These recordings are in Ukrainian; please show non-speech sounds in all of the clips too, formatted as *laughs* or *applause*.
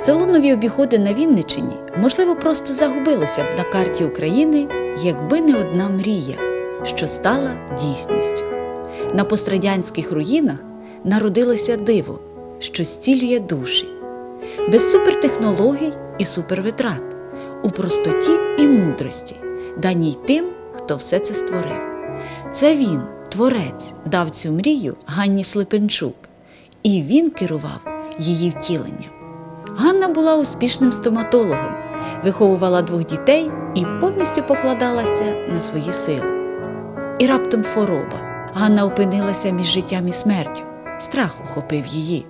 Село Нові обіходи на Вінничині, можливо, просто загубилося б на карті України, якби не одна мрія, що стала дійсністю. На пострадянських руїнах народилося диво, що зцілює душі, без супертехнологій і супервитрат, у простоті і мудрості, даній тим, хто все це створив. Це він, творець, дав цю мрію Ганні Слепенчук, і він керував її втіленням. Ганна була успішним стоматологом, виховувала двох дітей і повністю покладалася на свої сили. І раптом хвороба. Ганна опинилася між життям і смертю. Страх охопив її.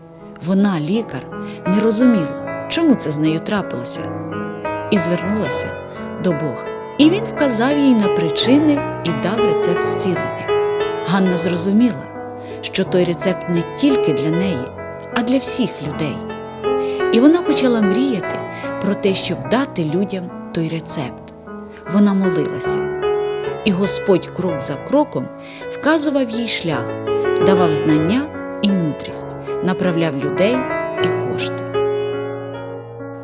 Вона, лікар, не розуміла, чому це з нею трапилося, і звернулася до Бога. І він вказав їй на причини і дав рецепт зцілення. Ганна зрозуміла, що той рецепт не тільки для неї, а для всіх людей. І вона почала мріяти про те, щоб дати людям той рецепт. Вона молилася, і Господь крок за кроком вказував їй шлях, давав знання і мудрість, направляв людей і кошти.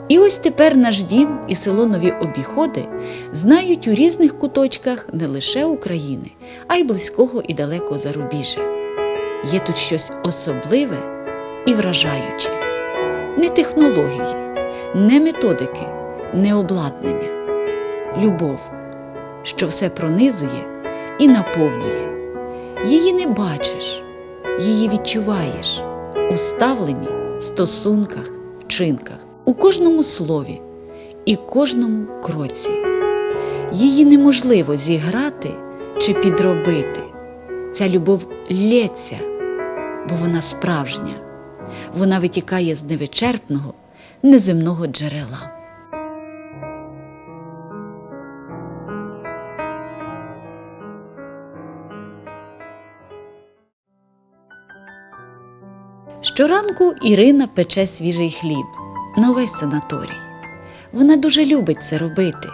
І ось тепер наш дім і село Нові обіходи знають у різних куточках не лише України, а й близького і далекого зарубіжжя. Є тут щось особливе і вражаюче не технології, не методики, не обладнання, любов, що все пронизує і наповнює. Її не бачиш, її відчуваєш у ставленні, стосунках, вчинках, у кожному слові і кожному кроці. Її неможливо зіграти чи підробити. Ця любов лється, бо вона справжня вона витікає з невичерпного, неземного джерела. Щоранку Ірина пече свіжий хліб на увесь санаторій. Вона дуже любить це робити.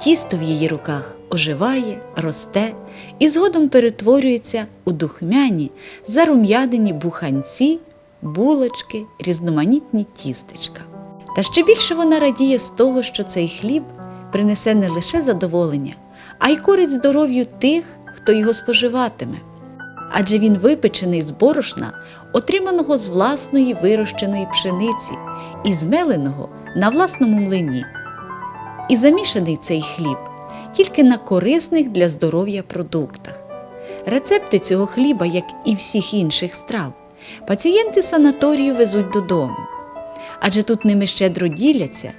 Тісто в її руках оживає, росте і згодом перетворюється у духмяні, зарум'янені буханці булочки, різноманітні тістечка. Та ще більше вона радіє з того, що цей хліб принесе не лише задоволення, а й користь здоров'ю тих, хто його споживатиме. Адже він випечений з борошна, отриманого з власної вирощеної пшениці і змеленого на власному млині. І замішаний цей хліб тільки на корисних для здоров'я продуктах. Рецепти цього хліба, як і всіх інших страв, пацієнти санаторію везуть додому, адже тут ними щедро діляться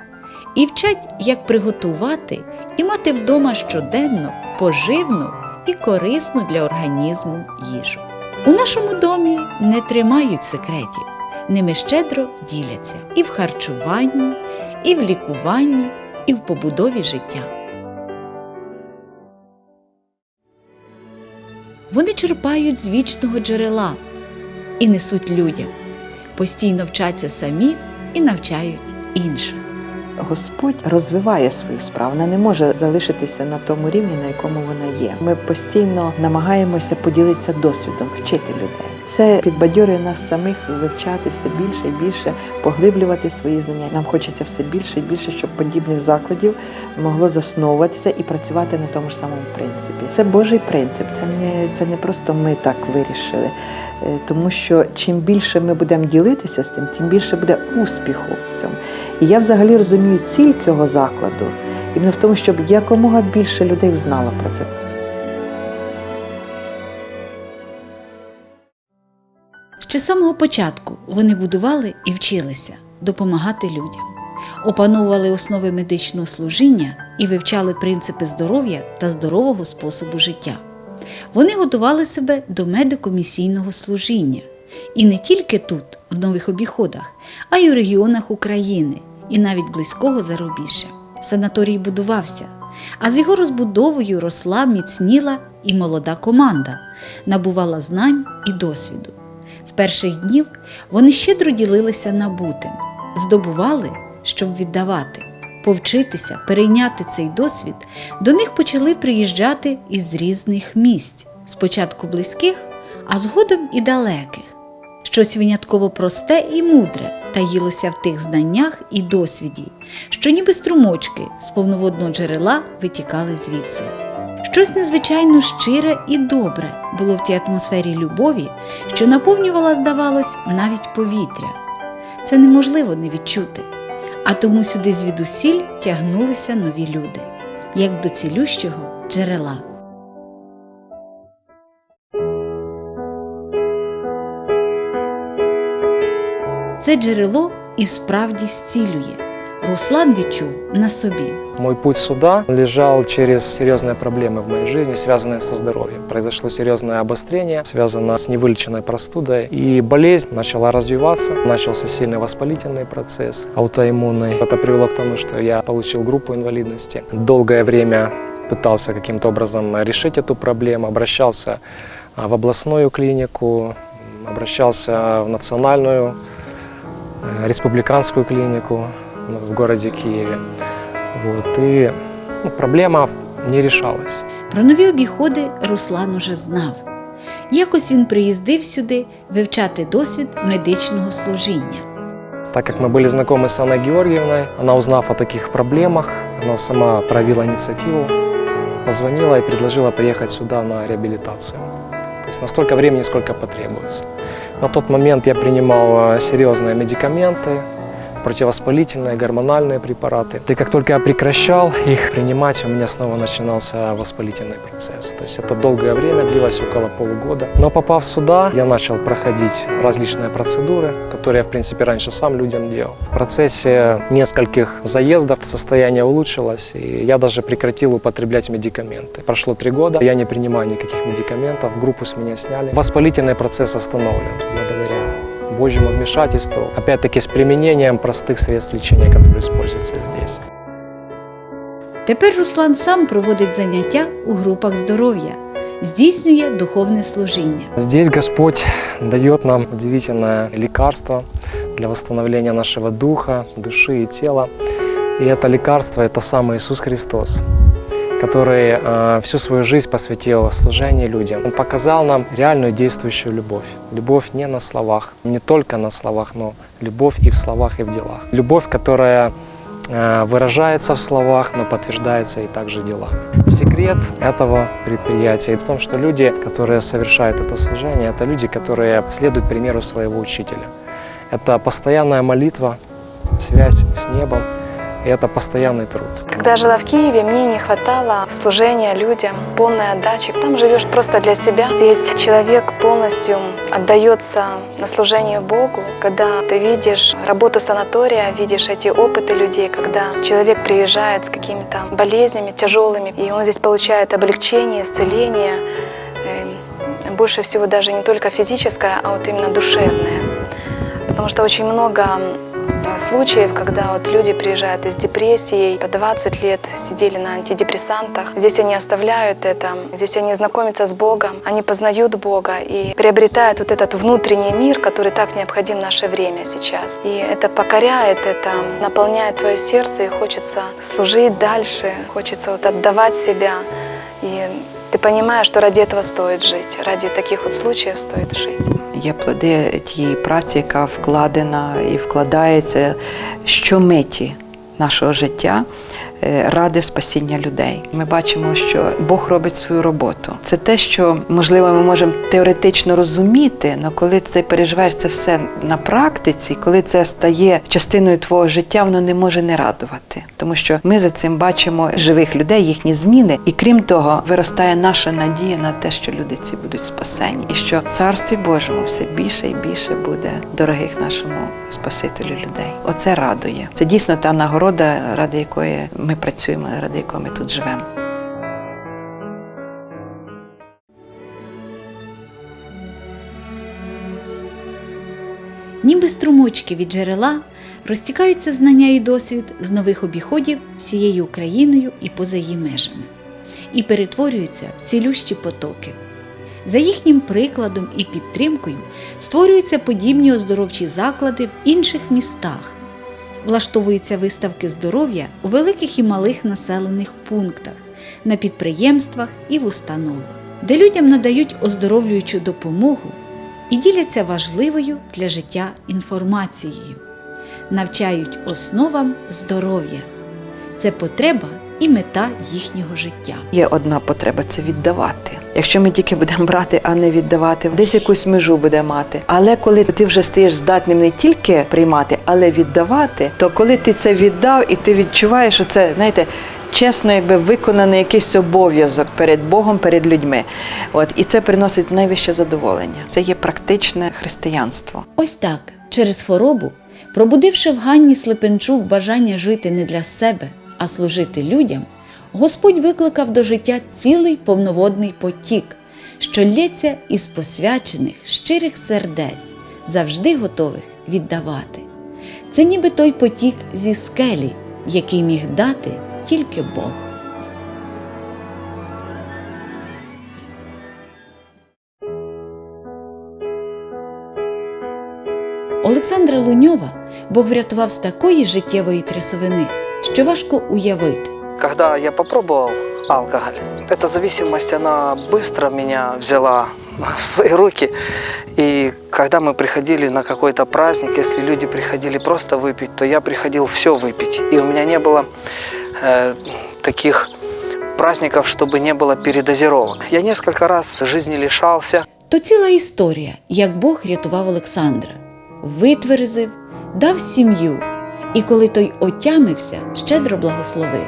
і вчать, як приготувати і мати вдома щоденно поживну і корисну для організму їжу. У нашому домі не тримають секретів, ними щедро діляться і в харчуванні, і в лікуванні, і в побудові життя. Вони черпають з вічного джерела і несуть людям, постійно вчаться самі і навчають інших. Господь розвиває свою справу, вона не може залишитися на тому рівні, на якому вона є. Ми постійно намагаємося поділитися досвідом, вчити людей. Це підбадьорює нас самих вивчати все більше і більше, поглиблювати свої знання. Нам хочеться все більше і більше, щоб подібних закладів могло засновуватися і працювати на тому ж самому принципі. Це Божий принцип, це не це не просто ми так вирішили. Е, Тому що чим більше ми будемо ділитися з тим, тим більше буде успіху в цьому. І я взагалі розумію ціль цього закладу іменно в тому, щоб якомога більше людей знало про це. Ще з самого початку вони будували і вчилися допомагати людям, опановували основи медичного служіння і вивчали принципи здоров'я та здорового способу життя. Вони готували себе до медико-місійного служіння і не тільки тут, в нових обіходах, а й у регіонах України і навіть близького зарубіжжя. Санаторій будувався, а з його розбудовою росла, міцніла і молода команда, набувала знань і досвіду. З перших днів вони щедро ділилися набутим, здобували, щоб віддавати. Повчитися, перейняти цей досвід, до них почали приїжджати із різних місць, спочатку близьких, а згодом і далеких, щось винятково просте і мудре таїлося в тих знаннях і досвіді, що ніби струмочки з повноводного джерела витікали звідси. Щось незвичайно щире і добре було в тій атмосфері любові, що наповнювала, здавалось, навіть повітря. Це неможливо не відчути, а тому сюди звідусіль тягнулися нові люди, як до цілющого джерела. Це джерело і справді зцілює. Руслан відчув на собі. Мой путь сюда лежал через серьезные проблемы в моей жизни, связанные со здоровьем. Произошло серьезное обострение, связанное с невылеченной простудой. И болезнь начала развиваться, начался сильный воспалительный процесс, аутоиммунный. Это привело к тому, что я получил группу инвалидности. Долгое время пытался каким-то образом решить эту проблему, обращался а, в областную клинику, обращался в национальную э, республиканскую клинику ну, в городе Киеве. Вот, и ну, проблема не решалась. Про нові обіходи Руслан уже знав. Якось він приїздив сюди вивчати досвід медичного служіння. Так как мы были знакомы с Анной Георгиевной, она, узнав о таких проблемах, она сама проявила инициативу, позвонила и предложила приехать сюда на реабилитацию. То есть на столько времени, сколько потребуется. На тот момент я принимал э, серьезные медикаменты, Противовоспалительные, гормональные препараты. И как только я прекращал их принимать, у меня снова начинался воспалительный процесс. То есть это долгое время, длилось около полугода. Но попав сюда, я начал проходить различные процедуры, которые я, в принципе, раньше сам людям делал. В процессе нескольких заездов состояние улучшилось, и я даже прекратил употреблять медикаменты. Прошло три года, я не принимаю никаких медикаментов, группу с меня сняли. Воспалительный процесс остановлен благодаря Божьему вмешательству, опять-таки с применением простых средств лечения, которые используются здесь. Тепер Руслан сам проводить заняття у групах здоров'я, здійснює духовне служіння. Здесь Господь дает нам удивительное лекарство для восстановления нашего духа, души и тела. И это лекарство – это сам Иисус Христос, который э, всю свою жизнь посвятил служению людям. Он показал нам реальную действующую любовь. Любовь не на словах, не только на словах, но любовь и в словах, и в делах. Любовь, которая э, выражается в словах, но подтверждается и также делами. Секрет этого предприятия в том, что люди, которые совершают это служение, это люди, которые следуют примеру своего учителя. Это постоянная молитва, связь с небом, и это постоянный труд. Когда я жила в Киеве, мне не хватало служения людям, полной отдачи. Там живешь просто для себя. Здесь человек полностью отдается на служение Богу. Когда ты видишь работу санатория, видишь эти опыты людей, когда человек приезжает с какими-то болезнями тяжелыми, и он здесь получает облегчение, исцеление, э, больше всего даже не только физическое, а вот именно душевное. Потому что очень много случаев, когда вот люди приезжают из депрессии, по 20 лет сидели на антидепрессантах. Здесь они оставляют это, здесь они знакомятся с Богом, они познают Бога и приобретают вот этот внутренний мир, который так необходим в наше время сейчас. И это покоряет, это наполняет твое сердце, и хочется служить дальше, хочется вот отдавать себя. И ты понимаешь, что ради этого стоит жить, ради таких вот случаев стоит жить. Є плоди тієї праці, яка вкладена і вкладається щомиті нашого життя е, ради спасіння людей. Ми бачимо, що Бог робить свою роботу. Це те, що можливо ми можемо теоретично розуміти, але коли ти переживаєш це все на практиці, коли це стає частиною твого життя, воно не може не радувати, тому що ми за цим бачимо живих людей, їхні зміни, і крім того, виростає наша надія на те, що люди ці будуть спасені, і що в царстві Божому все більше і більше буде дорогих нашому Спасителю людей. Оце радує. Це дійсно та нагорода, ради якої ми працюємо, ради якої ми тут живемо. Ніби струмочки від джерела розтікаються знання і досвід з нових обіходів всією Україною і поза її межами, і перетворюються в цілющі потоки. За їхнім прикладом і підтримкою створюються подібні оздоровчі заклади в інших містах. Влаштовуються виставки здоров'я у великих і малих населених пунктах, на підприємствах і в установах, де людям надають оздоровлюючу допомогу і діляться важливою для життя інформацією, навчають основам здоров'я. Це потреба і мета їхнього життя. Є одна потреба це віддавати. Якщо ми тільки будемо брати, а не віддавати, десь якусь межу буде мати. Але коли ти вже стаєш здатним не тільки приймати, але віддавати, то коли ти це віддав і ти відчуваєш, що це, знаєте, чесно, якби виконаний якийсь обов'язок перед Богом, перед людьми. От і це приносить найвище задоволення. Це є практичне християнство. Ось так, через хворобу, пробудивши в Ганні Слепенчук бажання жити не для себе, а служити людям, Господь викликав до життя цілий повноводний потік, що лється із посвячених, щирих сердець, завжди готових віддавати. Це ніби той потік зі скелі, який міг дати тільки Бог. Олександра Луньова Бог врятував з такої життєвої трясовини, що важко уявити. Когда я попробовал алкоголь, эта зависимость, она быстро меня взяла в свои руки. И когда мы приходили на какой-то праздник, если люди приходили просто выпить, то я приходил все выпить. И у меня не было э, таких праздников, чтобы не было передозировок. Я несколько раз жизни лишался. То ціла історія, як Бог рятував Олександра, витверзив, дав сім'ю, і коли той отямився, щедро благословив,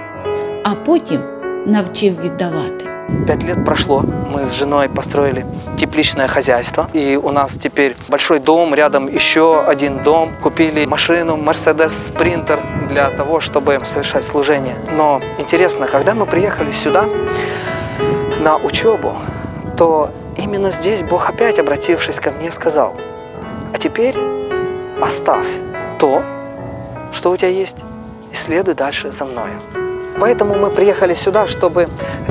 а потім навчив віддавати. Пять лет прошло, мы с женой построили тепличное хозяйство. И у нас теперь большой дом, рядом еще один дом. Купили машину Mercedes Sprinter для того, чтобы совершать служение. Но интересно, когда мы приехали сюда на учебу, то именно здесь Бог опять, обратившись ко мне, сказал, а теперь оставь то, что у тебя есть, и следуй дальше за мною. Поэтому мы приехали сюда, чтобы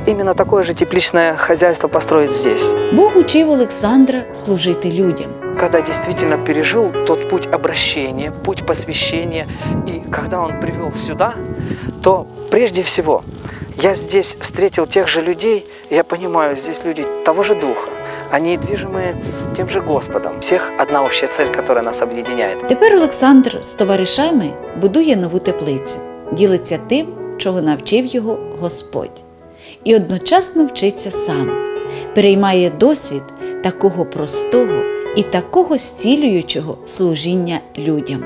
именно такое же тепличное хозяйство построить здесь. Бог учив Олександра служити людям. Когда действительно пережил тот путь обращения, путь посвящения, и когда он привел сюда, то прежде всего я здесь встретил тех же людей, и я понимаю, здесь люди того же духа, они движимы тем же Господом. Всех одна общая цель, которая нас объединяет. Тепер Олександр з товаришами будує нову теплицю, ділиться тим, чого навчив його Господь, і одночасно вчиться сам, переймає досвід такого простого і такого зцілюючого служіння людям.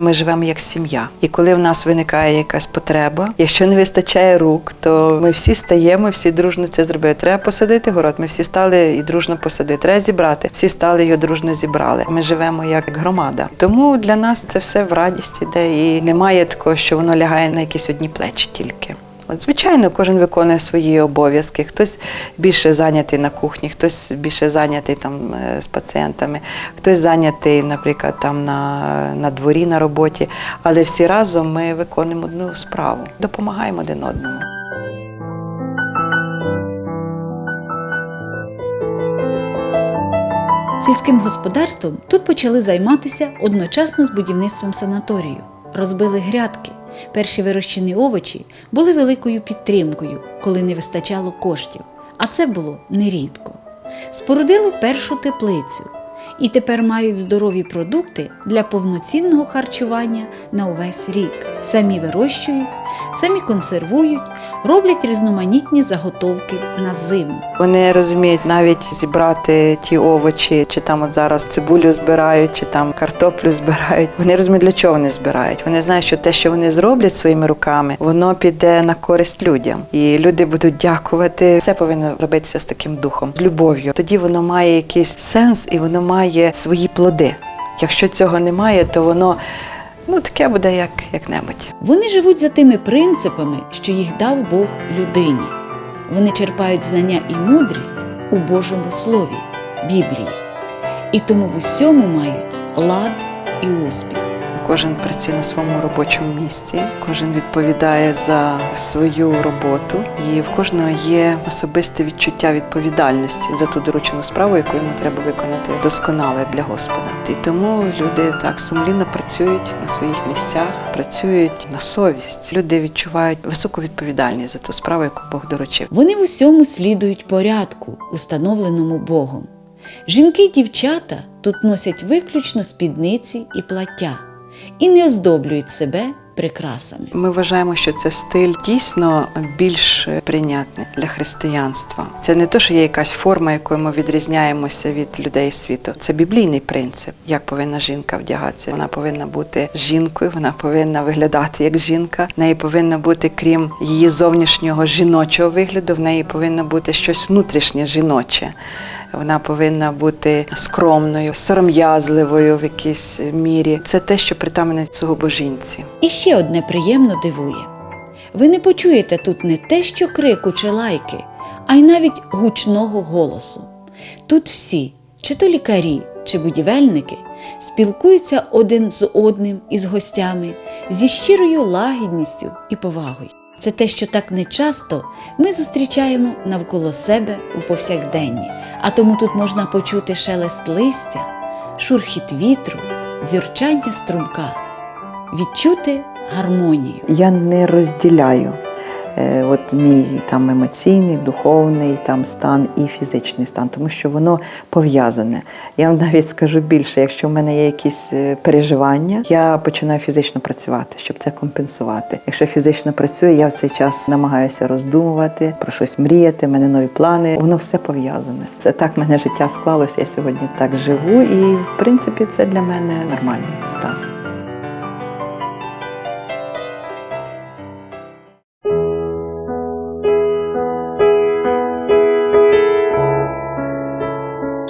Ми живемо як сім'я, і коли в нас виникає якась потреба, якщо не вистачає рук, то ми всі стаємо, всі дружно це зробили. Треба посадити город. Ми всі стали і дружно посадити. Треба зібрати. Всі стали його дружно зібрали. Ми живемо як громада. Тому для нас це все в радість іде, і немає такого, що воно лягає на якісь одні плечі тільки. От, звичайно, кожен виконує свої обов'язки. Хтось більше зайнятий на кухні, хтось більше зайнятий там е, з пацієнтами, хтось зайнятий, наприклад, там на, на дворі на роботі. Але всі разом ми виконуємо одну справу, допомагаємо один одному. Сільським господарством тут почали займатися одночасно з будівництвом санаторію. Розбили грядки. Перші вирощені овочі були великою підтримкою, коли не вистачало коштів, а це було нерідко. Спорудили першу теплицю і тепер мають здорові продукти для повноцінного харчування на увесь рік. Самі вирощують, самі консервують, роблять різноманітні заготовки на зиму. Вони розуміють навіть зібрати ті овочі, чи там от зараз цибулю збирають, чи там картоплю збирають. Вони розуміють, для чого вони збирають. Вони знають, що те, що вони зроблять своїми руками, воно піде на користь людям, і люди будуть дякувати. Все повинно робитися з таким духом, з любов'ю. Тоді воно має якийсь сенс і воно має свої плоди. Якщо цього немає, то воно ну таке буде як, як-небудь. Вони живуть за тими принципами, що їх дав Бог людині. Вони черпають знання і мудрість у Божому Слові, Біблії, і тому в усьому мають лад і успіх. Кожен працює на своєму робочому місці, кожен відповідає за свою роботу, і в кожного є особисте відчуття відповідальності за ту доручену справу, яку йому треба виконати досконало для Господа. І тому люди так сумлінно працюють на своїх місцях, працюють на совість. Люди відчувають високу відповідальність за ту справу, яку Бог доручив. Вони в усьому слідують порядку, установленому Богом. Жінки й дівчата тут носять виключно спідниці і плаття і не оздоблюють себе прикрасами. Ми вважаємо, що це стиль дійсно більш прийнятний для християнства. Це не то, що є якась форма, якою ми відрізняємося від людей світу. Це біблійний принцип, як повинна жінка вдягатися. Вона повинна бути жінкою, вона повинна виглядати як жінка. В неї повинно бути, крім її зовнішнього жіночого вигляду, в неї повинно бути щось внутрішнє жіноче. Вона повинна бути скромною, сором'язливою в якійсь мірі. Це те, що притамане сугубо жінці. І ще одне приємно дивує: ви не почуєте тут не те, що крику чи лайки, а й навіть гучного голосу. Тут всі, чи то лікарі, чи будівельники, спілкуються один з одним із гостями зі щирою лагідністю і повагою. Це те, що так нечасто ми зустрічаємо навколо себе у повсякденні, а тому тут можна почути шелест листя, шурхіт вітру, дзюрчання струмка відчути гармонію. Я не розділяю от мій там емоційний, духовний там стан і фізичний стан, тому що воно пов'язане. Я вам *laughs* навіть скажу більше, якщо в мене є якісь е, переживання, я починаю фізично працювати, щоб це компенсувати. Якщо фізично працюю, я в цей час намагаюся роздумувати, про щось мріяти, в мене нові плани. Воно все пов'язане. Це так мене життя склалося. Я сьогодні так живу, і в принципі це для мене нормальний стан.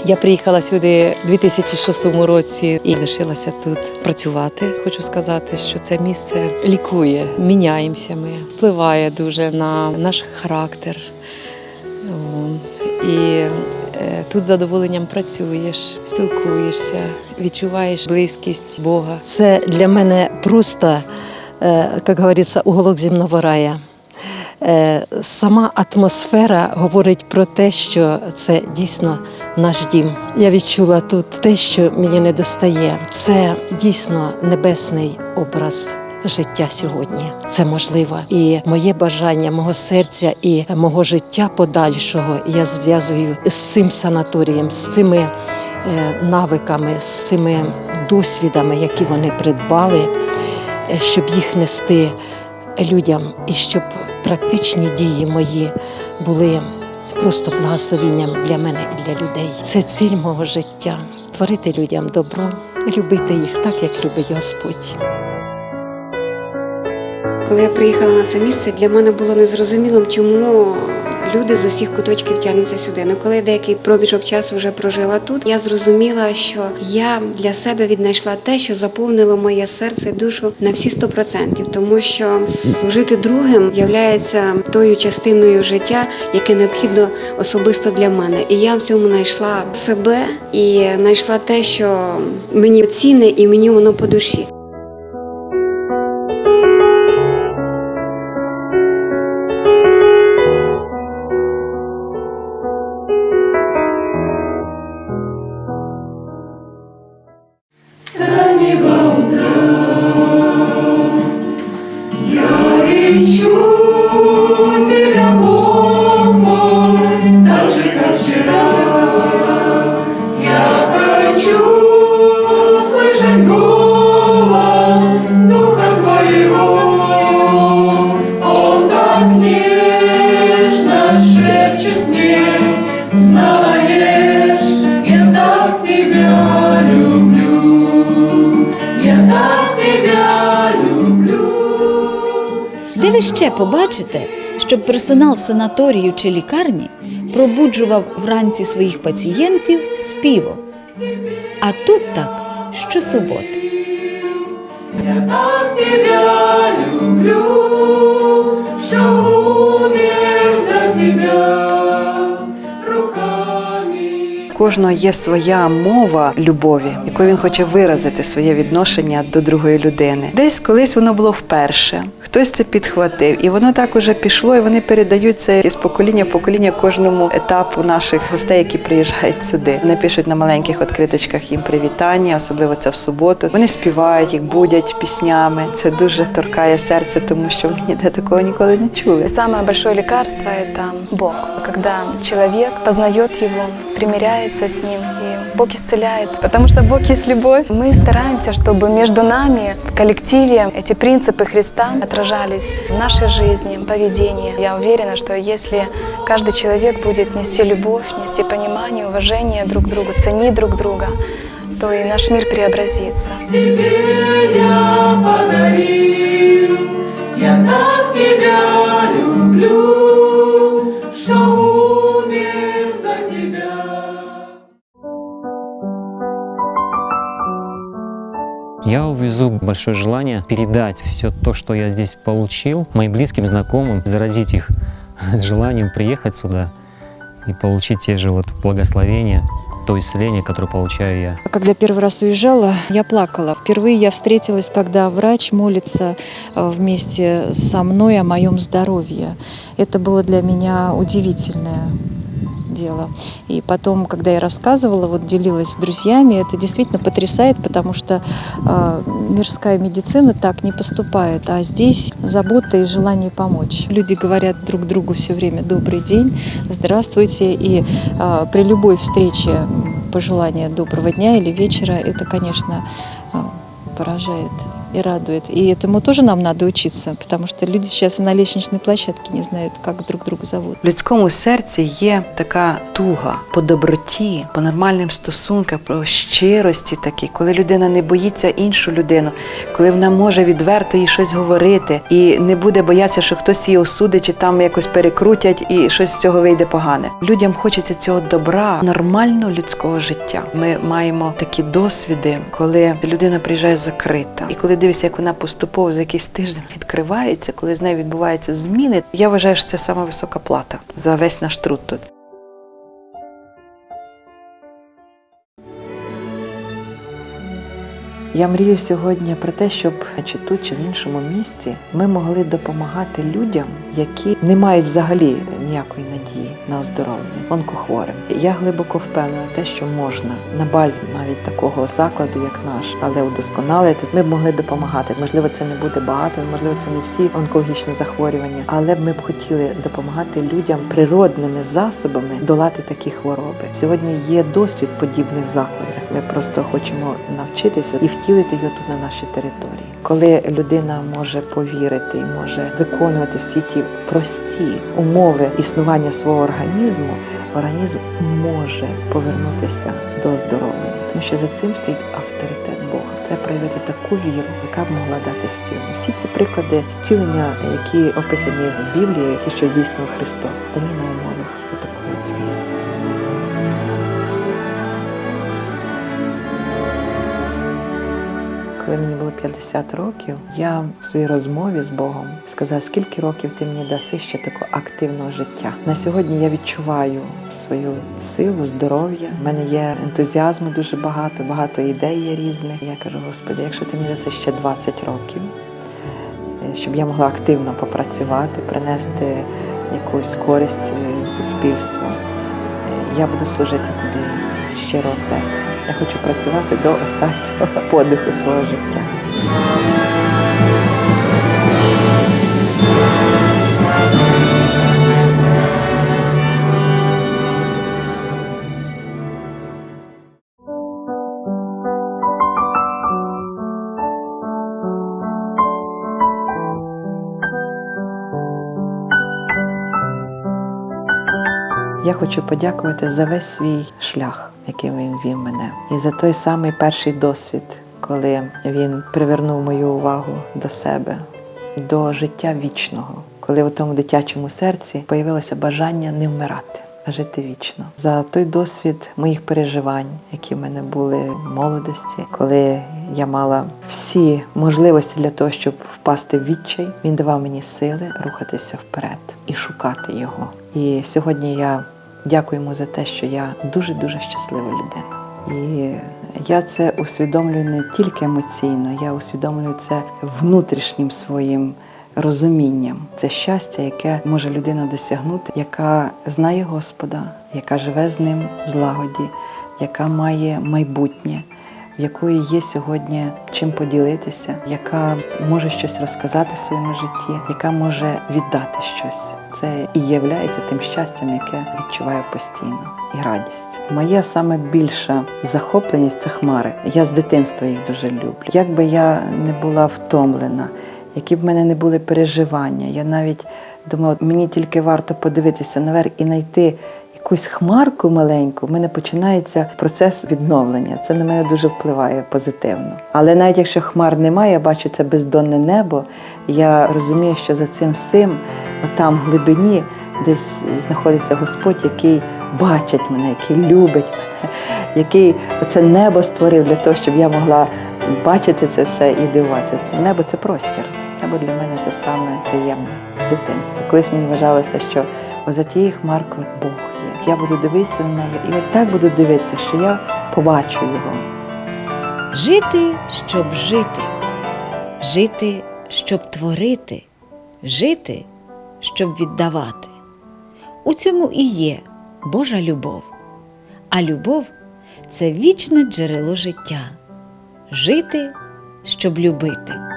Я приїхала сюди у 2006 році і лишилася тут працювати. Хочу сказати, що це місце лікує, міняємося ми, впливає дуже на наш характер. І е, тут з задоволенням працюєш, спілкуєшся, відчуваєш близькість Бога. Це для мене просто, э, як говориться, уголок земного рая. Е, Сама атмосфера говорить про те, що це дійсно наш дім. Я відчула тут те, що мені не достає. Це дійсно небесний образ. Життя сьогодні це можливо, і моє бажання мого серця і мого життя подальшого я зв'язую з цим санаторієм, з цими е, навиками, з цими досвідами, які вони придбали, е, щоб їх нести людям, і щоб практичні дії мої були просто благословенням для мене і для людей. Це ціль мого життя творити людям добро, любити їх так, як любить Господь. Коли я приїхала на це місце, для мене було незрозумілим, чому люди з усіх куточків тягнуться сюди. Ну коли деякий проміжок часу вже прожила тут, я зрозуміла, що я для себе віднайшла те, що заповнило моє серце і душу на всі 100%. тому що служити другим являється тою частиною життя, яке необхідно особисто для мене. І я в цьому знайшла себе і знайшла те, що мені цінне і мені воно по душі. Побачите, щоб персонал санаторію чи лікарні пробуджував вранці своїх пацієнтів співом? А тут так щосуботи. кожного є своя мова любові, якою він хоче виразити своє відношення до другої людини. Десь колись воно було вперше. Хтось це підхватив, і воно так уже пішло, і вони передають це з покоління в покоління кожному етапу наших гостей, які приїжджають сюди. Вони пишуть на маленьких відкриточках їм привітання, особливо це в суботу. Вони співають, їх будять піснями. Це дуже торкає серце, тому що вони ніде такого ніколи не чули. И самое большое лекарство – это Бог. Когда человек познает Его, примиряется с Ним, Бог исцеляет. Потому что Бог есть любовь. Мы стараемся, чтобы между нами, в коллективе, эти принципы Христа отражались в нашей жизни, поведении. Я уверена, что если каждый человек будет нести любовь, нести понимание, уважение друг к другу, ценить друг друга, то и наш мир преобразится. тебе я подарил. Большое желание передать все то, что я здесь получил, моим близким, знакомым, заразить их *laughs* желанием приехать сюда и получить те же вот благословения, то исцеление, которое получаю я. Когда первый раз уезжала, я плакала. Впервые я встретилась, когда врач молится э, вместе со мной о моем здоровье. Это было для меня удивительное дело. И потом, когда я рассказывала, вот делилась с друзьями, это действительно потрясает, потому что э, мирская медицина так не поступает, а здесь забота и желание помочь. Люди говорят друг другу все время «добрый день», «здравствуйте», и э, при любой встрече пожелание доброго дня или вечера, это, конечно, э, поражает и радует. И этому тоже нам надо учиться, потому что люди сейчас на лестничной площадке не знают, как друг друга зовут. В людському серці є така туга по доброті, по нормальним стосункам, по щирості такі, коли людина не боїться іншу людину, коли вона може відверто їй щось говорити і не буде боятися, що хтось її осудить чи там якось перекрутять і щось з цього вийде погане. Людям хочеться цього добра, нормального людського життя. Ми маємо такі досвіди, коли людина приїжджає закрита, і коли дивишся, як вона поступово за якийсь тиждень відкривається, коли з нею відбуваються зміни. Я вважаю, що це сама висока плата за весь наш труд тут. Я мрію сьогодні про те, щоб чи тут, чи в іншому місці ми могли допомагати людям, які не мають взагалі ніякої надії на оздоровлення, онкохворим. Я глибоко впевнена, те, що можна на базі навіть такого закладу, як наш, але удосконалити, ми б могли допомагати. Можливо, це не буде багато, можливо, це не всі онкологічні захворювання, але ми б хотіли допомагати людям природними засобами долати такі хвороби. Сьогодні є досвід подібних закладах. Ми просто хочемо навчитися і втілити його тут на нашій території. Коли людина може повірити і може виконувати всі ті прості умови існування свого організму, організм може повернутися до оздоровлення, тому що за цим стоїть авторитет Бога. Треба проявити таку віру, яка б могла дати зцілення. Всі ці приклади зцілення, які описані в Біблії, які що здійснив Христос, дані на умовах Коли мені було 50 років, я в своїй розмові з Богом сказав, скільки років ти мені даси ще такого активного життя. На сьогодні я відчуваю свою силу, здоров'я. У мене є ентузіазму дуже багато, багато ідей є різних. Я кажу, Господи, якщо ти мені даси ще 20 років, е, щоб я могла активно попрацювати, принести якусь користь суспільству, е, я буду служити тобі щирого серця. Я хочу працювати до останнього *laughs* подиху свого життя. Я хочу подякувати за весь свій шлях, яким він вів мене, і за той самий перший досвід, коли він привернув мою увагу до себе, до життя вічного, коли у тому дитячому серці появилося бажання не вмирати. Жити вічно за той досвід моїх переживань, які в мене були в молодості, коли я мала всі можливості для того, щоб впасти в відчай. Він давав мені сили рухатися вперед і шукати його. І сьогодні я Дякуємо за те, що я дуже-дуже щаслива людина. І я це усвідомлюю не тільки емоційно, я усвідомлюю це внутрішнім своїм розумінням. Це щастя, яке може людина досягнути, яка знає Господа, яка живе з ним в злагоді, яка має майбутнє, в якої є сьогодні чим поділитися, яка може щось розказати в своєму житті, яка може віддати щось. Це і є тим щастям, яке відчуваю постійно, і радість. Моя саме більша захопленість це хмари. Я з дитинства їх дуже люблю. Як би я не була втомлена, які б в мене не були переживання, я навіть думала, мені тільки варто подивитися наверх і знайти якусь хмарку маленьку, в мене починається процес відновлення. Це на мене дуже впливає позитивно. Але навіть якщо хмар немає, я бачу це бездонне небо. Я розумію, що за цим всім, отам в глибині, десь знаходиться Господь, який бачить мене, який любить мене, *laughs* який це небо створив для того, щоб я могла бачити це все і дивуватися. Небо це простір. Небо для мене це саме приємне з дитинства. Колись мені вважалося, що за тією хмаркою Бог є. Я буду дивитися на неї, і от так буду дивитися, що я побачу його. Жити, щоб жити, жити, щоб творити, жити, щоб віддавати. У цьому і є Божа любов. А любов це вічне джерело життя. Жити, щоб любити.